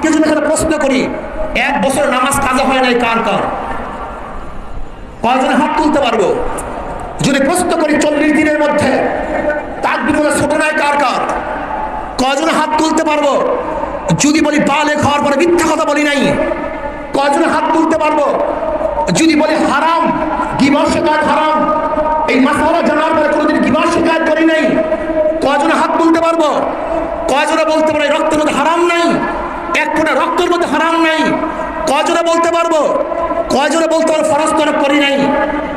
আজকে যদি এখানে প্রশ্ন করি, এক বছর নামাজ কাজা হয় নাই কার কার? কয়জন হাত তুলতে পারব? যদি প্রশ্ন করি চল্লিশ দিনের মধ্যে তার বিপদে ছোট নাই কার কার? কয়জন হাত তুলতে পারব? যদি বলি বালে খাওয়ার পরে মিথ্যা কথা বলি নাই, কয়জন হাত তুলতে পারব? যদি বলি হারাম, গিবর শিকায়ত হারাম, এই মাসালা জানার পরে কোনোদিন গিবর শিকায়ত করি নাই, কয়জন হাত তুলতে পারব? কয়জনে বলতে পারে মধ্যে হারাম নাই? এক ফোঁটা রক্তের মধ্যে হারাম নাই। কয়জনে বলতে পারব? কয়জনে বলতে পারব ফরজ তরফ করি নাই।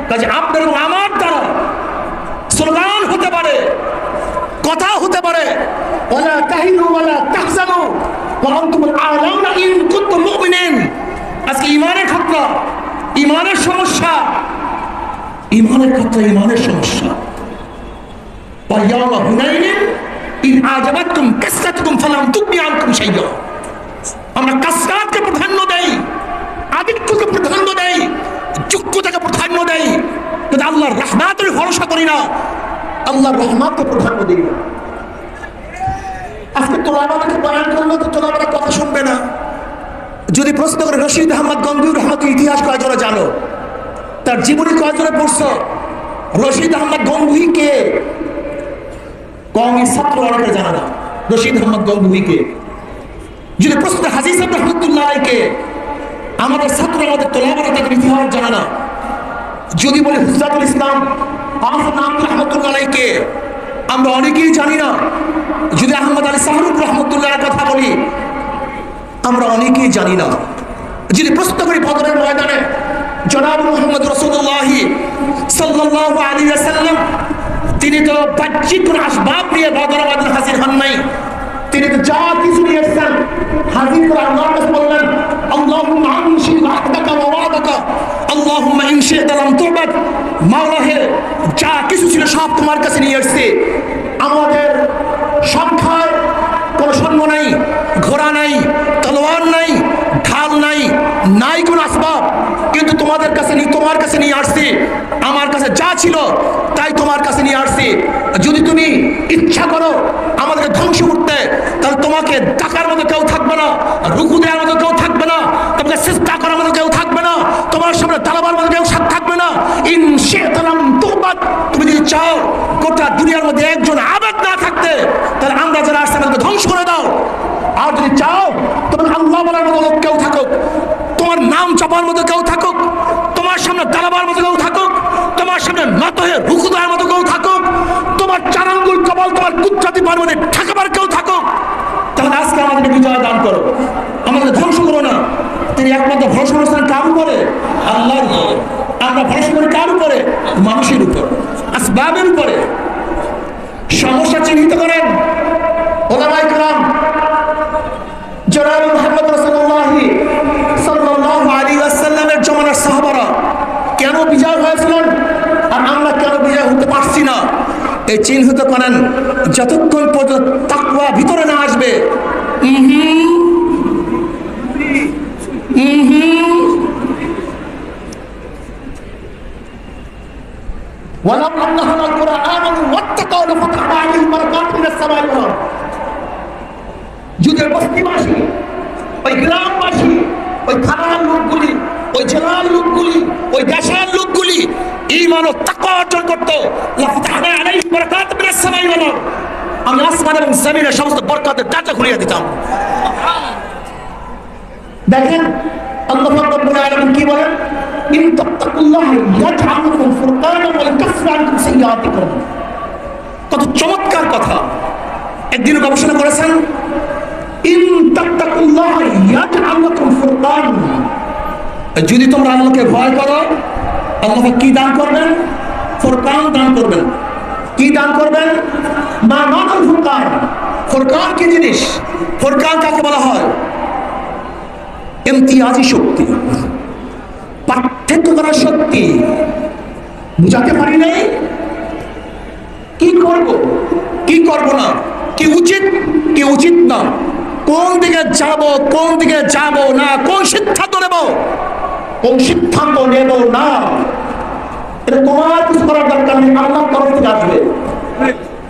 কাজে আপনার এবং আমার দ্বারা স্লোগান হতে পারে, কথা হতে পারে। ওয়ালা তাহিনু তাহজানু। ওয়া ইন কুনতুম মুমিনিন। আজকে ইমানের খাতরা ইমানের সমস্যা। ইমানের খাতরা ইমানের সমস্যা। ওয়াইয়ামা হুনাইনিন, ইন আজাবাতকুম ফালাম আনকুম শাইয়্যা আমরা কাসরাতকে প্রাধান্য দেই, আদিত্যকে প্রাধান্য দেই যোগ্যতাকে প্রাধান্য দেই, কিন্তু আল্লাহর রহমাতের ভরসা করি না, আল্লাহর রহমাতকে প্রাধান্য দিই না। আজকে তোলাবাদাকে বয়ান করল তো তোলাবাদা কথা শুনবে না। যদি প্রশ্ন করে রশিদ আহমদ গঙ্গুর রহমতের ইতিহাস কয়জনে জানো? তার জীবনী কয়জনে পড়ছ? রশিদ আহমদ গঙ্গুই কে? কমের ছাত্র অনেকে জানে না। রশিদ আহমদ গঙ্গুই কে? যদি প্রশ্ন হাজির সাহেব রহমতুল্লাহ কে আমাদের ছাত্র আমাদের তোলাবাদা তাদের ইতিহাস জানে না। যদি বলি হুজাতুল ইসলাম আমার নাম রহমতুল্লাহ কে আমরা অনেকেই জানি না। যদি আহমদ আলী শাহরুখ রহমতুল্লাহর কথা বলি, আমরা অনেকেই জানি না। যদি প্রশ্ন করি বদরের ময়দানে, জনাব মোহাম্মদ রসুল্লাহ সাল্লাহ আলী সাল্লাম তিনি তো বাহ্যিক কোন আসবাব নিয়ে বদর ময়দানে হাজির হন নাই। তিনি তো যা কিছু নিয়ে এসেছেন হাজির করে আল্লাহর কাছে বললেন, আল্লাহুম্মা আমশি ওয়াহদাকা ওয়া ওয়াদাকা, আল্লাহুম্মা ইন শি'তা লাম যা কিছু ছিল সব তোমার কাছে নিয়ে এসেছে। আমাদের সংখ্যায় কোনো সৈন্য নাই, ঘোড়া নাই, তলোয়ার নাই, ঢাল নাই নাই কোনো আসবাব। কিন্তু তোমাদের কাছে নিয়ে তোমার কাছে নিয়ে আসছি। আমার কাছে যা ছিল তাই তোমার কাছে নিয়ে আসছি। যদি তুমি ইচ্ছা করো আমাদেরকে ধ্বংস করতে তাহলে তোমাকে টাকার মতো কেউ থাকবে না, রুকু দেওয়ার মতো কেউ থাকবে না, তোমাকে চেষ্টা করার মতো কেউ থাকবে না, তোমার সামনে দালাবার মতো কেউ থাকবে না। ইন তোবাদ, তুমি যদি চাও গোটা দুনিয়ার মধ্যে একজন আবেদ না থাকতে, তাহলে আমরা যারা আসছে আমাদেরকে ধ্বংস করে দাও। আর যদি চাও তোমার আল্লাহ বলার মতো লোক কেউ থাকুক, তোমার নাম চাপার মতো কেউ থাকুক, তোমার সামনে দালাবার মতো কেউ থাকুক, তোমার সামনে নত হয়ে রুকু দেওয়ার মতো কেউ থাকুক, তোমার চারাঙ্গুল কপাল তোমার কুত্রাতি পার মধ্যে ঠেকাবার আজকে আমাদেরকে বিজয় দান করো। আমাদের ধ্বংস করো না। তিনি একমাত্র ভরসা কার উপরে? আল্লাহর উপরে। আমরা ভরসা করি কার উপরে? মানুষের উপর। আসবাবের উপরে। সমস্যা চিহ্নিত করেন। ওলামাই কালাম জনাব মোহাম্মদ রাসূলুল্লাহি সাল্লাল্লাহু আলাইহি ওয়াসাল্লামের জমানার সাহাবারা কেন বিজয় হয়েছিলেন? আর আমরা কেন বিজয় হতে পারছি না? এই চিহ্নিত করেন। যতক্ষণ পর্যন্ত তাকওয়া ভিতরে না ولو أنهم القرى آمنوا واتقوا لفتحنا عليهم بركات من السماء والأرض যদি ওই বস্তিবাসী ওই গ্রামবাসী ওই থানার লোকগুলি ওই জেলার লোকগুলি ওই দেশের লোকগুলি ইমান ও তাকওয়া অর্জন করতো লাফতাহনা আলাইহিম বারাকাতুম মিনাস সামাই ওয়াল আরদ আমি আসমান এবং জমিনের সমস্ত বরকতের দরজা খুলিয়ে দিতাম দেখেন আল্লাহ রাব্বুল আলামিন কি বলেন ইন তাত্তাকুল্লাহ ইয়াজআল লাকুম ফুরকানা ওয়া ইউকাফির আনকুম সাইয়্যাতিকুম কত চমৎকার কথা। একদিন গবেষণা করেছেন? ইন তাত্তাকুল্লাহ ইয়াজআল লাকুম ফুরকান যদি তোমরা আল্লাহকে ভয় করো, আল্লাহ কি দান করবেন? ফুরকান দান করবেন। কি দান করবেন? মা মানাল ফুরকান। ফুরকান কি জিনিস? ফুরকান কাকে বলা হয়? ইমতিয়াজি শক্তি। পার্থক্য করার শক্তি বুঝাতে পারি নাই? কি করব? কি করব না? কি উচিত? কি উচিত না? কোন দিকে যাব, কোন দিকে যাব না? কোন সিদ্ধান্ত নেব? কোন সিদ্ধান্ত নেব না? তোমার কিছু করার দরকার নেই, আল্লাহর তরফ থেকে আসবে।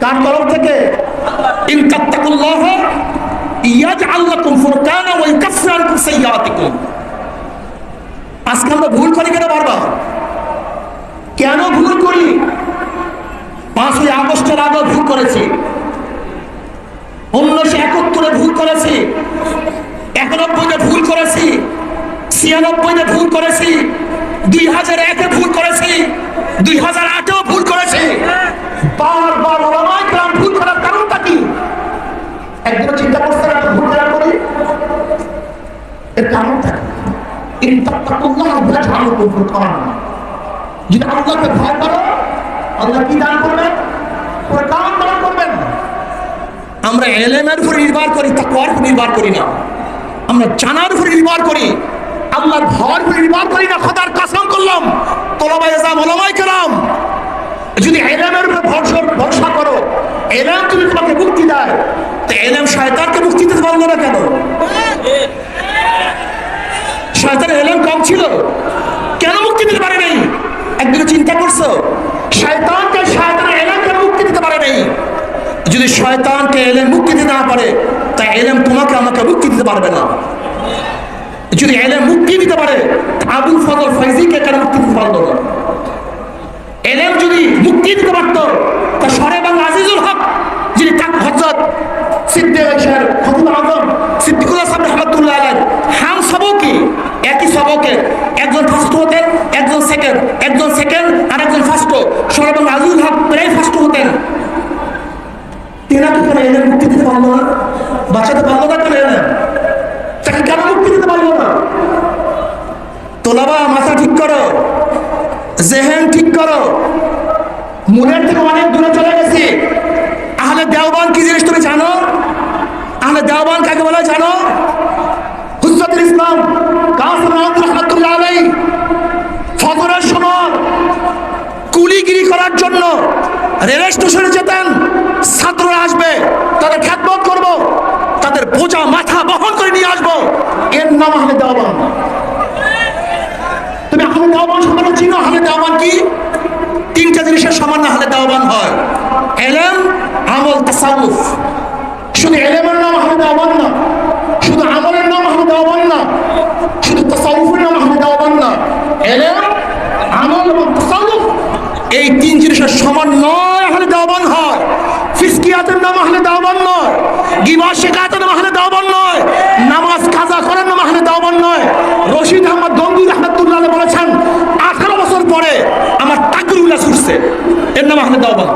কার তরফ থেকে? ইন তাত্তাকুল্লাহ ইয়াজআল লাকুম ফুরকানা ওয়া ইউকাফফিরু আনকুম সাইয়্যাতিকুম। আজকে আমরা ভুল করি কেন বারবার কেন ভুল করি? পাঁচই আগস্টের আগে ভুল করেছি। উনিশশো একাত্তরে ভুল করেছি। একানব্বইতে ভুল করেছি। ছিয়ানব্বইতে ভুল করেছি। দুই হাজার একে ভুল করেছি। দুই হাজার আটেও ভুল করেছি বারবার ওলামায়ে কেরাম ভুল করার কারণটা কি একদিন চিন্তা করছেন এত ভুল কেন করি এর কারণটা কি ভয় করবেন? আমরা এলেমের উপর নির্ভর করি, তাকওয়ার উপর নির্ভর করি না। আমরা জানার উপর নির্ভর করি। আল্লাহর ভয়ের উপর নির্ভর করি না, খোদার কসম করলাম। তোলাবাই আজাম ওলামাই কেরাম। যদি এলেমের উপর ভরসা ভরসা করো, এলেম যদি তোমাকে মুক্তি দেয়, তো এলেম শয়তানকে মুক্তি দিতে পারল না কেন? শয়তানের এলেম কম ছিল। কেন মুক্তি দিতে পারে নাই? একদিন চিন্তা করছ, শয়তানকে শয়তানের এলেম কেন মুক্তি দিতে পারে নাই? যদি শয়তানকে এলেম মুক্তি দিতে না পারে তা এলেম তোমাকে, আমাকে মুক্তি দিতে পারবে না। যদি এলেম মুক্তি দিতে পারে আবুল ফজল ফৈজিকে কেন মুক্তি দিতে পারল না? এলেম যদি মুক্তি দিতে পারতো, তা সরে বাংলা আজিজুল হক, যিনি হজরত সিদ্দিকের খতিব আজম একই সবকে একজন ফার্স্ট হতেন, একজন সেকেন্ড একজন সেকেন্ড আর একজন ফার্স্ট সরে বাংলা আজিজুল হক প্রায় ফার্স্ট হতেন। তেনা কি করে এলেম মুক্তি দিতে পারল না, বাঁচাতে পারল না তাকে কেন মুক্তি দিতে পারল না? তোলাবা, মাথা ঠিক করো, জেহেন ঠিক করো। মনের থেকে অনেক দূরে চলে গেছি আহলে দেওবান কি জিনিস তুমি জানো আহলে দেওবান কাকে বলে জানো হুজরতুল ইসলাম কাসিম আহমদ রহমতুল্লাহ আলাই ফজরের সময় কুলিগিরি করার জন্য রেল স্টেশনে যেতেন, ছাত্ররা আসবে, তাদের খ্যাতমত করব, তাদের বোঝা মাথা বহন করে নিয়ে আসব। এর নাম আহলে দেওবান তুমি আহলে দেওয়ান সম্পর্কে চিনো? আহলে দেওয়ান কি? তিনটা জিনিসের সামান্য আহলে দেওয়ান হয়। এলেম, আমল তাসাউফ শুধু এলেমের নাম আহলে দেওয়ান না, শুধু আমলের নাম আহলে দেওয়ান না শুধু তাসাউফের নাম আহলে দেওয়ান না এলেম আমল এবং তাসাউফ এই তিন জিনিসের সমন্বয় হলে দেওয়ান হয়। ফিসকিয়াতের নাম হলে দেওয়ান নয়। গিবা শেখাতের নাম আহলে দেওয়ান নয়। নামাজ কাজা করার নাম হলে দেওয়ান নয়। রশিদ আহমদ গঙ্গুর রহমতুল্লাহ বলেছেন, আঠারো বছর পরে আমার টাকুরগুলা ছুটছে এর নাম আহলে দেওয়ান।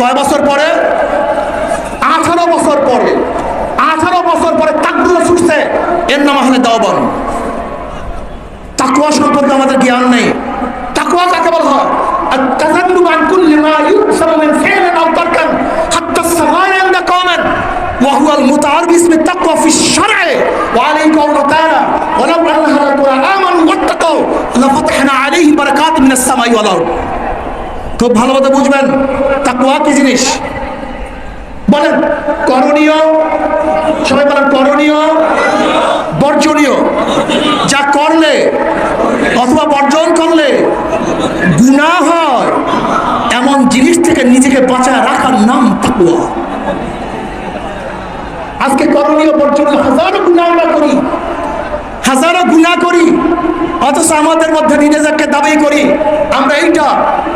কয় বছর পরে? আঠারো বছর পরে। আঠারো বছর পরে তাকগুলো ছুটছে এর নাম আহলে দেওয়ান। তাকুয়া সম্পর্কে আমাদের জ্ঞান নেই। তাকুয়া কাকে বলা হয় التذنب عن كل ما يكسب من فعل او تركا حتى الصغائر عند قوم وهو المتعارف باسم التقوى في الشرع وعليه قوله تعالى ولو ان اهل القرى امنوا واتقوا لفتحنا عليهم بركات من السماء والارض খুব ভালোমতো বুঝবেন তাকুয়া কি জিনিস বলেন করণীয় আজকে করণীয় বর্জনীয় হাজারো গুণা আমরা করি। হাজারো গুণা করি। অথচ আমাদের মধ্যে নিজেদেরকে দাবি করি, আমরা এইটা,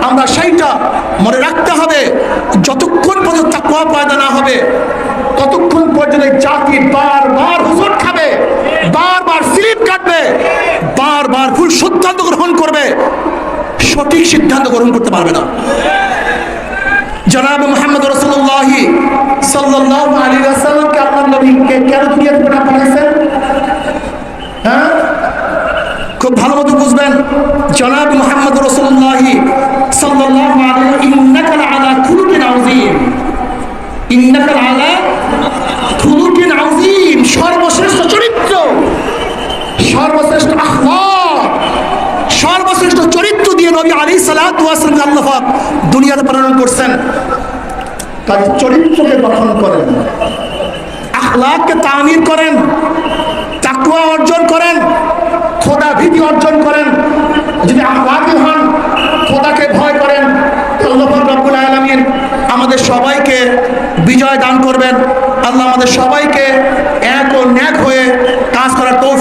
আমরা সেইটা মনে রাখতে হবে। যতক্ষণ পর্যন্ত তাকুয়া পয়দা না হবে, ততক্ষণ পর্যন্ত জাতি বারবার হুজুর খাবে, বারবার স্লিপ কাটবে, বারবার ভুল সিদ্ধান্ত গ্রহণ করবে, সঠিক সিদ্ধান্ত গ্রহণ করতে পারবে না। জনাব মোহাম্মদ রসুল্লাহ সাল্লাহ আপনার নবীকে কেন হ্যাঁ? খুব ভালো মতো বুঝবেন। জনাব মোহাম্মদ রসুল্লাহ সাল্লাহ আলী ইন্নাকাল আলা খুলুকিন আউজিম ইন্নাকাল আলা দিয়ে নবী আলী সালাম আল্লাহ পাক দুনিয়াতে প্রেরণ করছেন, তার চরিত্রকে গঠন করেন, আখলাককে তামির করেন তাকুয়া অর্জন করেন, খোদা ভীতি অর্জন করেন। যদি আখলাকি হন, খোদাকে ভয় করেন আল্লাহ রব্বুল আলামিন আমাদের সবাইকে বিজয় দান করবেন। আল্লাহ আমাদের সবাইকে